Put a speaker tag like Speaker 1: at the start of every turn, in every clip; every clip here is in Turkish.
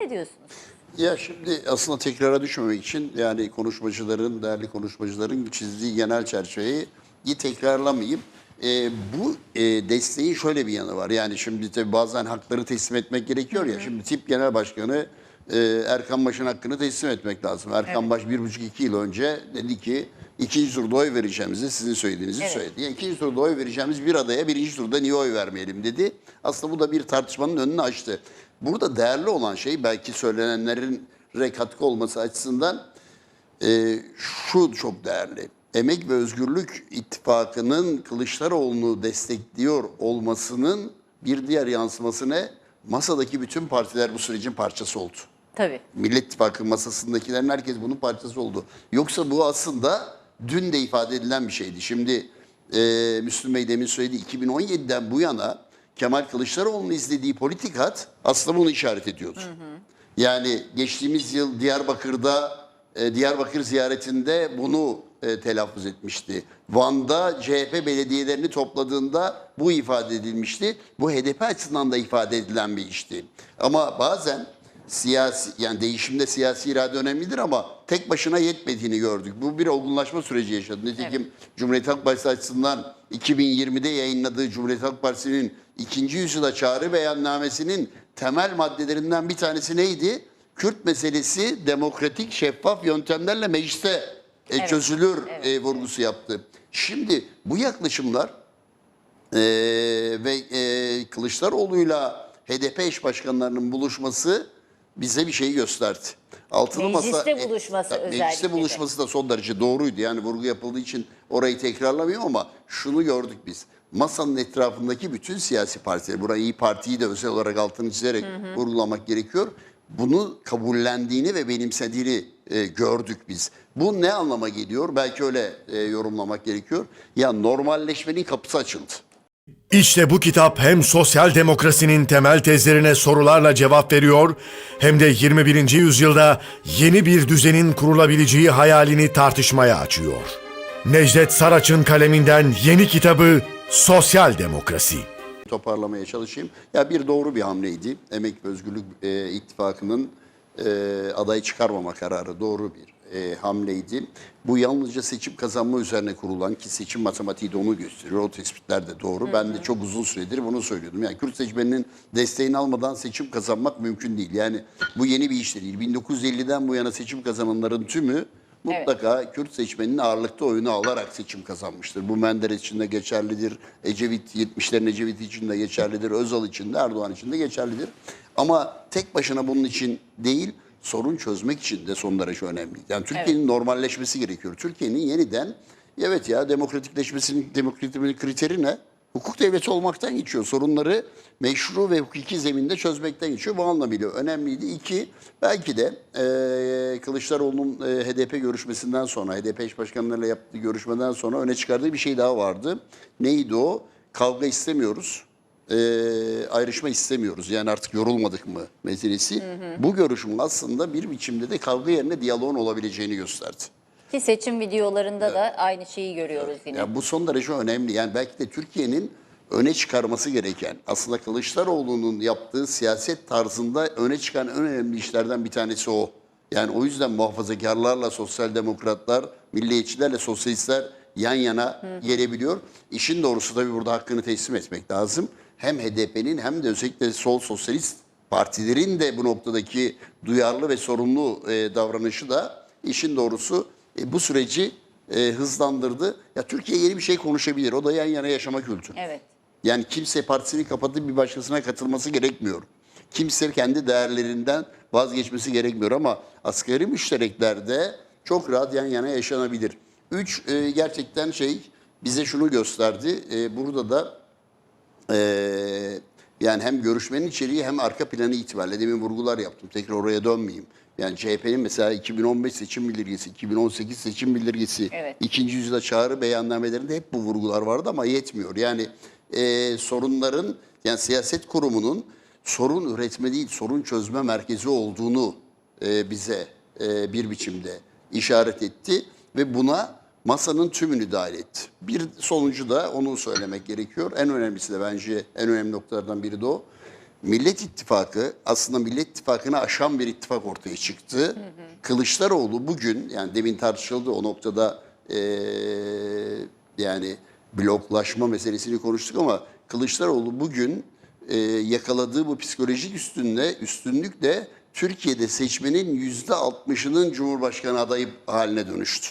Speaker 1: Ne diyorsunuz?
Speaker 2: Ya şimdi aslında tekrara düşmemek için yani konuşmacıların, değerli konuşmacıların çizdiği genel çerçeveyi tekrarlamayayım. Ee, bu e, desteğin şöyle bir yanı var. Yani şimdi tabii bazen hakları teslim etmek gerekiyor ya. Şimdi tip genel başkanı e, Erkan Baş'ın hakkını teslim etmek lazım. Erkan Baş bir buçuk iki yıl önce dedi ki ikinci turda oy vereceğimizi sizin söylediğinizi
Speaker 1: Evet.
Speaker 2: söyledi. Yani ikinci turda oy vereceğimiz bir adaya birinci turda niye oy vermeyelim dedi. Aslında bu da bir tartışmanın önünü açtı. Burada değerli olan şey belki söylenenlerin katkı olması açısından e, şu çok değerli. Emek ve Özgürlük İttifakı'nın Kılıçdaroğlu'nu destekliyor olmasının bir diğer yansıması ne? Masadaki bütün partiler bu sürecin parçası oldu.
Speaker 1: Tabii.
Speaker 2: Millet İttifakı masasındakilerin herkes bunun parçası oldu. Yoksa bu aslında dün de ifade edilen bir şeydi. Şimdi e, Müslüm Bey demin söyledi 2017'den bu yana Kemal Kılıçdaroğlu'nun izlediği politikat aslında bunu işaret ediyordu. Yani geçtiğimiz yıl Diyarbakır'da e, Diyarbakır ziyaretinde bunu e, telaffuz etmişti. Van'da CHP belediyelerini topladığında bu ifade edilmişti. Bu HDP açısından da ifade edilen bir işti. Ama bazen siyasi yani değişimde siyasi irade önemlidir ama tek başına yetmediğini gördük. Bu bir olgunlaşma süreci yaşadı. Nitekim Cumhuriyet Halk Partisi açısından 2020'de yayınladığı Cumhuriyet Halk Partisi'nin ikinci yüzyıla çağrı beyannamesinin temel maddelerinden bir tanesi neydi? Kürt meselesi demokratik, şeffaf yöntemlerle mecliste e,
Speaker 1: Evet,
Speaker 2: çözülür
Speaker 1: evet,
Speaker 2: e, vurgusu yaptı. Şimdi bu yaklaşımlar e, ve e, Kılıçdaroğlu'yla HDP eş başkanlarının buluşması bize bir şeyi gösterdi. Altılı
Speaker 1: Mecliste
Speaker 2: masa,
Speaker 1: buluşması
Speaker 2: e,
Speaker 1: özellikle
Speaker 2: Mecliste buluşması da son derece doğruydu. Yani vurgu yapıldığı için orayı tekrarlamıyorum ama şunu gördük biz. Masanın etrafındaki bütün siyasi partiler, burayı İyi Parti'yi de özel olarak altını çizerek vurgulamak gerekiyor. Bunu kabullendiğini ve benimsediğini e, gördük biz. Bu ne anlama geliyor? Belki öyle e, yorumlamak gerekiyor. Ya normalleşmenin kapısı açıldı.
Speaker 3: İşte bu kitap hem sosyal demokrasinin temel tezlerine sorularla cevap veriyor hem de 21. yüzyılda yeni bir düzenin kurulabileceği hayalini tartışmaya açıyor. Necdet Saraç'ın kaleminden yeni kitabı Sosyal Demokrasi.
Speaker 2: toparlamaya çalışayım. Ya bir doğru bir hamleydi. Emek ve Özgürlük e, İttifakı'nın e, aday çıkarmama kararı doğru bir e, hamleydi. Bu yalnızca seçim kazanma üzerine kurulan ki seçim matematiği de onu gösteriyor. O tespitler de doğru. Ben de çok uzun süredir bunu söylüyordum. Yani Kürt seçmeninin desteğini almadan seçim kazanmak mümkün değil. Yani bu yeni bir iş de değil. 1950'den bu yana seçim kazananların tümü mutlaka Kürt seçmeninin ağırlıkta oyunu alarak seçim kazanmıştır. Bu Menderes için de geçerlidir. Ecevit, 70'lerin Ecevit için de geçerlidir. Özal için de Erdoğan için de geçerlidir. Ama tek başına bunun için değil, sorun çözmek için de son derece önemli. Yani Türkiye'nin normalleşmesi gerekiyor. Türkiye'nin yeniden, evet ya demokratikleşmesinin demokratikleşmenin kriteri ne? Hukuk devleti olmaktan geçiyor. Sorunları meşru ve hukuki zeminde çözmekten geçiyor. Bu anlamıyla önemliydi. İki, belki de e, Kılıçdaroğlu'nun e, HDP görüşmesinden sonra, HDP eş başkanlarıyla yaptığı görüşmeden sonra öne çıkardığı bir şey daha vardı. Neydi o? Kavga istemiyoruz. E, ayrışma istemiyoruz. Yani artık yorulmadık mı meselesi. Bu görüşüm aslında bir biçimde de kavga yerine diyaloğun olabileceğini gösterdi.
Speaker 1: Ki seçim videolarında da aynı şeyi görüyoruz yine.
Speaker 2: Ya bu son derece önemli. Yani belki de Türkiye'nin öne çıkarması gereken, aslında Kılıçdaroğlu'nun yaptığı siyaset tarzında öne çıkan en önemli işlerden bir tanesi o. Yani o yüzden muhafazakarlarla sosyal demokratlar, milliyetçilerle sosyalistler yan yana gelebiliyor. İşin doğrusu tabii burada hakkını teslim etmek lazım. Hem HDP'nin hem de özellikle sol sosyalist partilerin de bu noktadaki duyarlı ve sorumlu e, davranışı da işin doğrusu e, bu süreci e, hızlandırdı. Ya Türkiye yeni bir şey konuşabilir. O da yan yana yaşama kültürü.
Speaker 1: Evet.
Speaker 2: Yani kimse partisini kapatıp bir başkasına katılması gerekmiyor. Kimse kendi değerlerinden vazgeçmesi gerekmiyor ama asgari müştereklerde çok rahat yan yana yaşanabilir. Üç, e, gerçekten şey bize şunu gösterdi. E, burada da e, yani hem görüşmenin içeriği hem arka planı itibariyle demin vurgular yaptım. Tekrar oraya dönmeyeyim. Yani CHP'nin mesela 2015 seçim bildirgesi, 2018 seçim bildirgesi,
Speaker 1: Evet.
Speaker 2: ikinci yüzyıla çağrı beyannamelerinde hep bu vurgular vardı ama yetmiyor. Yani e, sorunların, yani siyaset kurumunun sorun üretme değil, sorun çözme merkezi olduğunu e, bize e, bir biçimde işaret etti ve buna masanın tümünü dahil etti. Bir sonucu da onu söylemek gerekiyor. En önemlisi de bence en önemli noktalardan biri de o. Millet İttifakı aslında Millet İttifakı'nı aşan bir ittifak ortaya çıktı. Kılıçdaroğlu bugün yani demin tartışıldı o noktada eee, yani bloklaşma meselesini konuştuk ama Kılıçdaroğlu bugün eee, yakaladığı bu psikolojik üstünle üstünlükle Türkiye'de seçmenin yüzde altmışının Cumhurbaşkanı adayı haline dönüştü.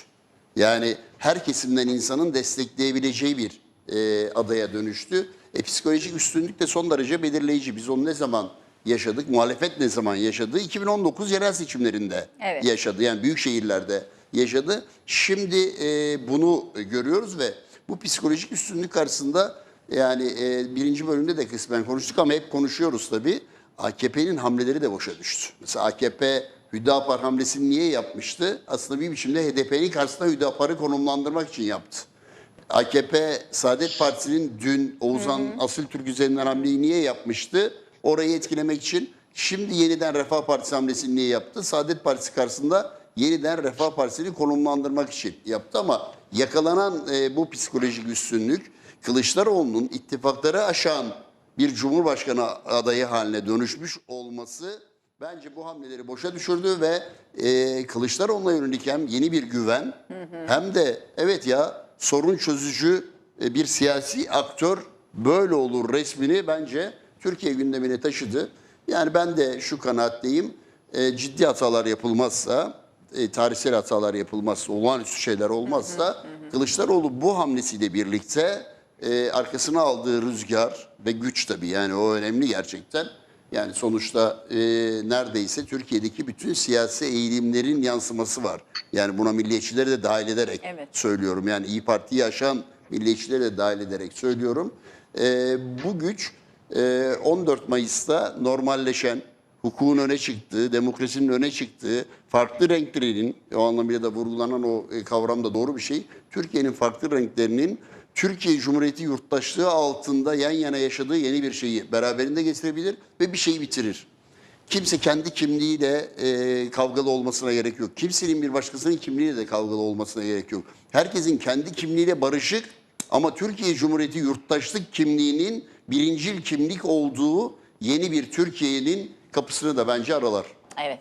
Speaker 2: Yani her kesimden insanın destekleyebileceği bir e, adaya dönüştü. E, psikolojik üstünlük de son derece belirleyici. Biz onu ne zaman yaşadık? Muhalefet ne zaman yaşadı? 2019 yerel seçimlerinde
Speaker 1: Evet.
Speaker 2: yaşadı. Yani büyük şehirlerde yaşadı. Şimdi e, bunu görüyoruz ve bu psikolojik üstünlük karşısında yani e, birinci bölümde de kısmen konuştuk ama hep konuşuyoruz tabii. AKP'nin hamleleri de boşa düştü. Mesela AKP Hüdapar hamlesini niye yapmıştı? Aslında bir biçimde HDP'nin karşısında Hüdapar'ı konumlandırmak için yaptı. AKP Saadet Partisi'nin dün Oğuzhan Asıltürk üzerinden hamleyi niye yapmıştı? Orayı etkilemek için. Şimdi yeniden Refah Partisi hamlesini niye yaptı? Saadet Partisi karşısında yeniden Refah Partisi'ni konumlandırmak için yaptı ama yakalanan e, bu psikolojik üstünlük Kılıçdaroğlu'nun ittifakları aşan bir cumhurbaşkanı adayı haline dönüşmüş olması bence bu hamleleri boşa düşürdü ve e, Kılıçdaroğlu'na yönelik hem yeni bir güven hem de evet ya sorun çözücü e, bir siyasi aktör böyle olur resmini bence Türkiye gündemine taşıdı. Yani ben de şu kanaatteyim e, ciddi hatalar yapılmazsa e, tarihsel hatalar yapılmazsa, olağanüstü şeyler olmazsa Kılıçdaroğlu bu hamlesiyle birlikte e, arkasına aldığı rüzgar ve güç tabii yani o önemli gerçekten. Yani sonuçta e, neredeyse Türkiye'deki bütün siyasi eğilimlerin yansıması var. Yani buna milliyetçileri de dahil ederek
Speaker 1: Evet.
Speaker 2: söylüyorum. Yani İyi Parti'yi aşan milliyetçileri de dahil ederek söylüyorum. E, bu güç e, 14 Mayıs'ta normalleşen, hukukun öne çıktığı, demokrasinin öne çıktığı, farklı renklerinin, o anlamıyla da vurgulanan o e, kavram da doğru bir şey. Türkiye'nin farklı renklerinin Türkiye Cumhuriyeti yurttaşlığı altında yan yana yaşadığı yeni bir şeyi beraberinde getirebilir ve bir şeyi bitirir. Kimse kendi kimliğiyle e, kavgalı olmasına gerek yok. Kimsenin bir başkasının kimliğiyle de kavgalı olmasına gerek yok. Herkesin kendi kimliğiyle barışık ama Türkiye Cumhuriyeti yurttaşlık kimliğinin birincil kimlik olduğu yeni bir Türkiye'nin kapısını da bence aralar.
Speaker 1: Evet.